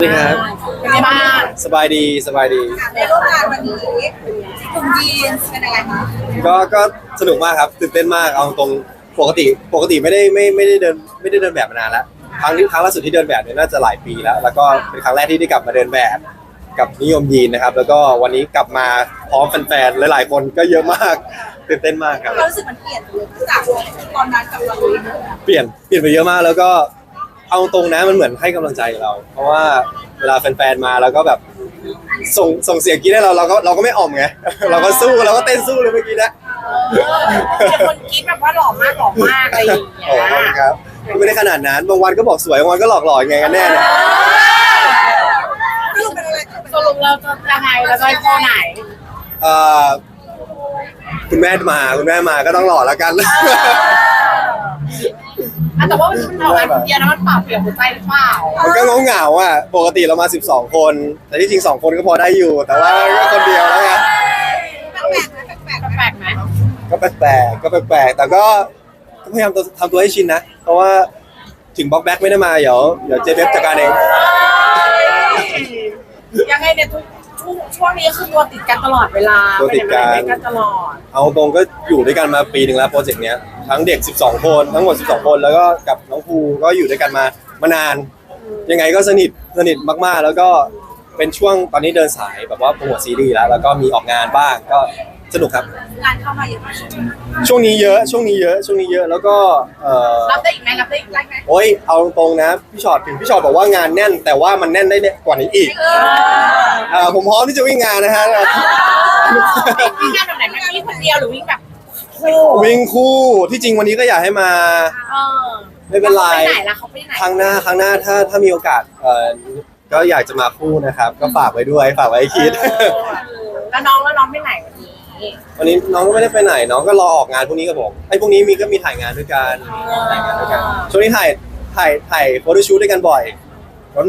สวัสดีครับเป็นไงบ้างสบายดีสบายดี ในร่วมงานวันนี้กลุ่มยีนส์เป็นยังไงคะก็ก็สนุกมากครับตื่นเต้นมากเอาตรงปกติปกติไม่ได้ไม่ไม่ได้เดินไม่ได้เดินแบบมานานแล้วครั้งที่ครั้งล่าสุดที่เดินแบบเนี่ยน่าจะหลายปีแล้ว แล้วก็เป็นครั้งแรกที่ได้กลับมาเดินแบบ กับนิยมยีนนะครับ แล้วก็วันนี้กลับมาพร้อมแฟนๆหลายๆคนก็เยอะมากตื่นเต้นมากครับ เรารู้สึกมันเปลี่ยนเลยจากตอนนั้นกับตอนนี้เปลี่ยนเปลี่ยนไปเยอะมากแล้วก็ เอาตรงนะมันเหมือนให้กำลังใจเรา เพราะว่าเวลาแฟนๆมาแล้วก็แบบส่งส่งเสียงกรีดให้เราเราก็เราก็ไม่อ่อมไง เราก็สู้เราก็เต้นสู้เลยเมื่อกี้นะเป็นคนคิดแบบว่าหล่อมากหล่อมากอะไรอย่างเงี้ยโอ้ขอบคุณครับไม่ได้ขนาดนั้นบางวันก็บอกสวยบางวันก็หลอกหล่อยังไงกันแน่เนี่ยสรุปเป็นอะไรสรุปเราจะยังไงเราจะไปข้อไหนเอ่อคุณแม่มาคุณแม่มาก็ต้องหล่อแล้วกัน อะแต่ว่ามันเราอันเดียวนะมันปรับเปลี่ยนหัวใจหรือเปล่ามันก็เหงาๆอะ ปกติเรามา 12 คน แต่ที่จริง 2 คนก็พอได้อยู่ แต่ว่าก็คนเดียวแล้วไง แปลกๆนะแปลกๆแปนะลกไหมก็แปลกๆก็แปลกๆแต่ก็ก็พยายามตัวทำตัวให้ชินนะ เพราะว่าถึงบล็อกแบ็กไม่ได้มา เดี๋ยวเดี๋ยวเจเบฟจัดการเอง ยังไงเนี่ยทุกช่วงช่วงนี้คือตัวติดกันตลอดเวลาตัวติดกัน ไปไหนมาไหนกันตลอด เอาตรงก็อยู่ด้วยกันมาปีหนึ่งแล้วโปรเจกต์เนี้ย ทั้งเด็ก 12 คนทั้งหมด 12 คน แล้วก็กับน้องภูก็อยู่ด้วยกันมามานาน ยังไงก็สนิทสนิทมากๆ แล้วก็เป็นช่วงตอนนี้เดินสายแบบว่าโปรโมทซีรีส์แล้ว แล้วก็มีออกงานบ้างก็สนุกครับ งานเข้ามาเยอะมากช่วงนี้เยอะช่วงนี้เยอะช่วงนี้เยอะแล้วก็เอ่อรับได้อีกไหมรับได้อีกไหมโอ้ยเอาตรงๆนะพี่ชอตถึงพี่ชอตบอกว่างานแน่น แต่ว่ามันแน่นได้เนี่ยกว่านี้อีกเอ่อผมพร้อมที่จะวิ่งงานนะฮะวิ่งงานแบบไหนมันวิ่งคนเดียวหรือวิ่งแบบ คู่วิ่งคู่ที่จริงวันนี้ก็อยากให้มา เออไม่เป็นไรไปไหนล่ะเขาไปไหนครั้งหน้าครั้งหน้าถ้าถ้ามีโอกาสเอ่อก็อยากจะมาคู่นะครับ ก็ฝากไว้ด้วยฝากไว้ให้คิด เออแล้วน้องแล้วน้องไปไหนวันนี้วันนี้น้องก็ไม่ได้ไปไหนน้องก็รอออกงานพรุ่งนี้กับผมไอ้พรุ่งนี้มีก็มีถ่ายงานด้วยกันถ่ายงานด้วยกันช่วงนี้ถ่ายถ่ายถ่ายโฟโต้ชูตด้วยกันบ่อย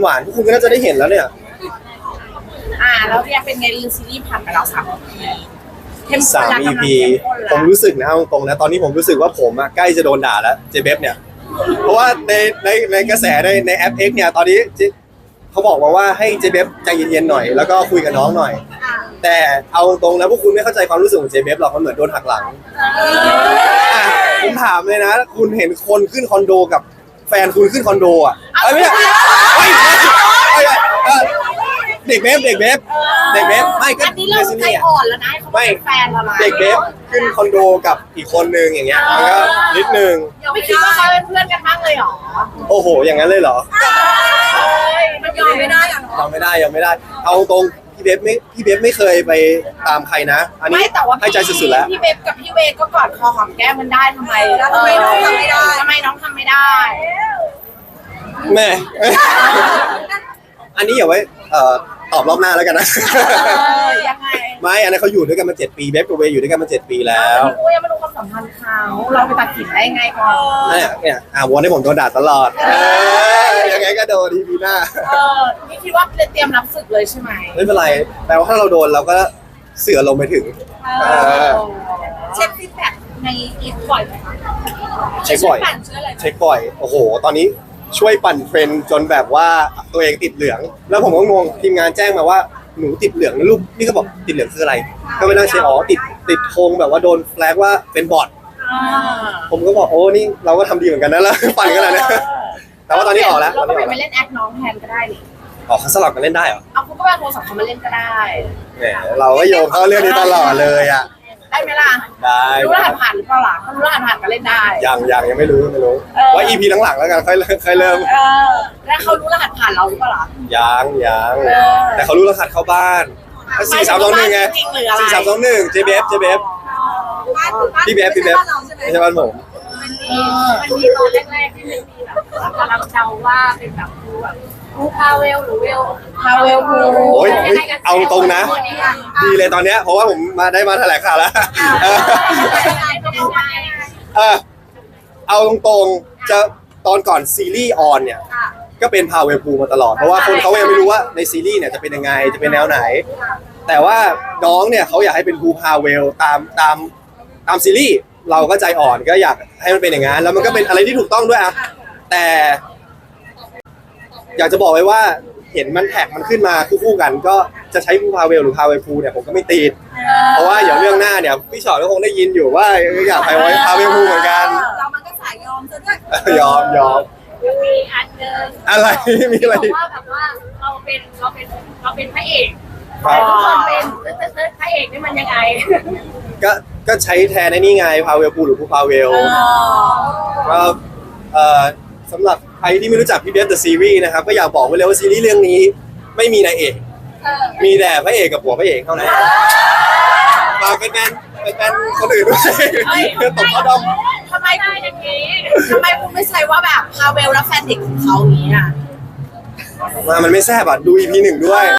หวานๆทุกคนก็น่าจะได้เห็นแล้วเนี่ย อ่าแล้วเนี่ยเป็นไงรีซีรีส์ผ่านไปแล้วสาม EP เข้มข้นสาม แล้ว EP กำลังเข้มข้นแล้ว ผมรู้สึกนะเอาตรงๆนะ ตอนนี้ผมรู้สึกว่าผมอะใกล้จะโดนด่าแล้วเจเบฟเนี่ย เพราะว่าในในในกระแสในในแอป X เนี่ย ตอนนี้เจเขาบอกมาว่าให้เจเบฟใจเย็นๆหน่อย แล้วก็คุยกับน้องหน่อยแต่เอาตรงนะพวกคุณไม่เข้าใจความรู้สึกของเจเบฟหรอกมันเหมือนโดนหักหลังอะผมถามเลยนะ คุณเห็นคนขึ้นคอนโดกับแฟนคุณขึ้นคอนโดอะเอ้ยไม่ใช่เฮ้ยเฮ้ยเฮ้ยเออ เด็กเบฟเด็กเบฟเด็กเบฟไม่ก็อันนี้เราในซีใจรีส์อะอ่อนแล้วนะให้เขาเป็นแฟนเราละเด็กเบฟขึ้นคอนโดกับอีกคนนึงอย่างเงี้ยมันก็นิดนึงไม่คิดว่าเขาเป็นเพื่อนกันบ้างเลยเหรอโอ้โห อย่างนั้นเลยเหรอมันยอมไม่ได้อะเราไม่ได้ยังไม่ได้ เอาตรงพี่เบฟไม่พี่เบฟไม่เคยไปตามใครนะ อันนี้ไม่แต่ว่าให้ใจสุดๆแล้วพี่เบฟกับพี่เวย์ก็กอดคอหอมแก้มมันได้ทำไมแล้วทำไมน้องทำไม่ได้ทำไมน้องทำไม่ได้แม่ อันนี้อย่าไว้เอ่อตอบรอบหน้าแล้วกันนะเออยังไงไม่อันนั้นเขาอยู่ด้วยกันมาเจ็ดปีเบฟกับเวย์อยู่ด้วยกันมาเจ็ดปีแล้วเรายังไม่รู้ความสัมพันธ์เขาเราไปตัดสินได้ไงก่อนเนี่ยเนี่ยอ่าวนให้ผมโดนด่าตลอดเออยังไงก็โดนทีพีหน้า เออนี่คิดว่าเตรียมรับศึกเลยใช่ไหมไม่เป็นไรแปลว่าถ้าเราโดนเราก็เสือลงไปถึง เออ เช็คฟีดแบ็กในอีกบ่อยไหมคะเช็คบ่อยปั่นเชื้ออะไร เช็คบ่อย โอ้โห ตอนนี้ ช่วยปั่นเทรนด์จนแบบว่าตัวเองติดเหลือง แล้วผมก็งงทีมงานแจ้งมาว่าหนูติดเหลืองนะลูกนี่ก็บอกติดเหลืองคืออะไร ก็ไปนั่งเช็คอ๋อติดติดธงแบบว่าโดนแฟลกว่าเป็นบอทอ่าผมก็บอกโอ้นี่เราก็ทำดีเหมือนกันนะแล้ว ปั่นขนาดนี้แต่ว่าตอนนี้ออกแล้วตเราอนก็นี้อไปอกเล่แล้วนแอคน้องแทนก็ได้นี่อ๋อเขาสลับกันเล่นได้เหรอเอาคุณก็ไปโทรศัพท์เขามาเล่นก็ได้ แหมเราก็โยงเข้าเรื่องนี้ตลอดเลยอะ ได้ไหมล่ะได้รู้รหัสผ่านหรือเปล่าล่ะถ้ารู้รหัสผ่านก็เล่นได้ ยังยังยังไม่รู้ยังไม่รู้เออ ว่า EP หลังๆแล้วกันค่อยเริ่มค่อยเริ่มเออแล้วเขารู้รหัสผ่านเราหรือเปล่าล่ะ ยังยังเออแต่เขารู้รหัสเข้าบ้านสี่สามสองหนึ่งไงจริงหรืออะไร สี่สามสองหนึ่งเจเบฟเจเบฟบ้านบ้านพี่เบฟพี่เบฟไม่ใช่บ้านเราใช่ไหมไม่ใช่บ้านผมมันมีมันมีตอนแรกๆที่มันมีแบบกำลังเดาว่าเป็นแบบครูแบบครูพาเวลหรือเวลพาเวลครูโอ้ยเฮ้ยเอาตรงนะ ดีเลยตอนเนี้ยเพราะว่าผมมาได้มาแถลงข่าวแล้วเออเออเอาตรงๆจะตอนก่อนซีรีส์ออนเนี่ย ก็เป็นพาเวลพูมาตลอด เพราะว่าคนเขายังไม่รู้ว่าในซีรีส์เนี่ยจะเป็นยังไงจะเป็นแนวไหน แต่ว่าน้องเนี่ยเขาอยากให้เป็นภูพาเวลตามตามตามซีรีส์เราก็ใจอ่อนก็อยากให้มันเป็นอย่างนั้นแล้วมันก็เป็นอะไรที่ถูกต้องด้วยอะแต่ อยากจะบอกไว้ว่า เห็นมันแท็กมันขึ้นมาคู่ๆกัน ก็จะใช้ภูพาเวลหรือพาเวพูเนี่ยผมก็ไม่ติด เพราะว่าเดี๋ยวเรื่องหน้าเนี่ยพี่ชอตก็คงได้ยินอยู่ว่าอยากไปไว้พาเวพูเหมือนกัน เรามันก็สายยอมซะด้วยยอมยอมยังมีอันเดิมอะไรมีอะไรที่บอกว่าแบบว่าเราเป็นเราเป็นเราเป็นพระเอกครับทุกคนเป็นเติร์ดเติร์ดพระเอกนี่มันยังไงก็ก็ใช้แทนในนี่ไงพาเวลพูหรือภูพาเวลก็เอ่อสำหรับ ใครที่ไม่รู้จักพี่เบสเดอะซีรีส์นะครับก็อยากบอกไว้เลยว่าซีรีส์เรื่องนี้ไม่มีนายเอก มีแต่พระเอกกับผัวพระเอกเท่านั้นมาเป็นแฟนเป็นแฟนคนอื่นด้วยตบเข้าดอมทำไมได้อย่างนี้ทำไมคุณไม่ใช่ว่าแบบพาเวลและแฟนเด็กของเขาอย่างนี้อะ มามันไม่แซ่บอะดูอีพีหนึ่งด้วย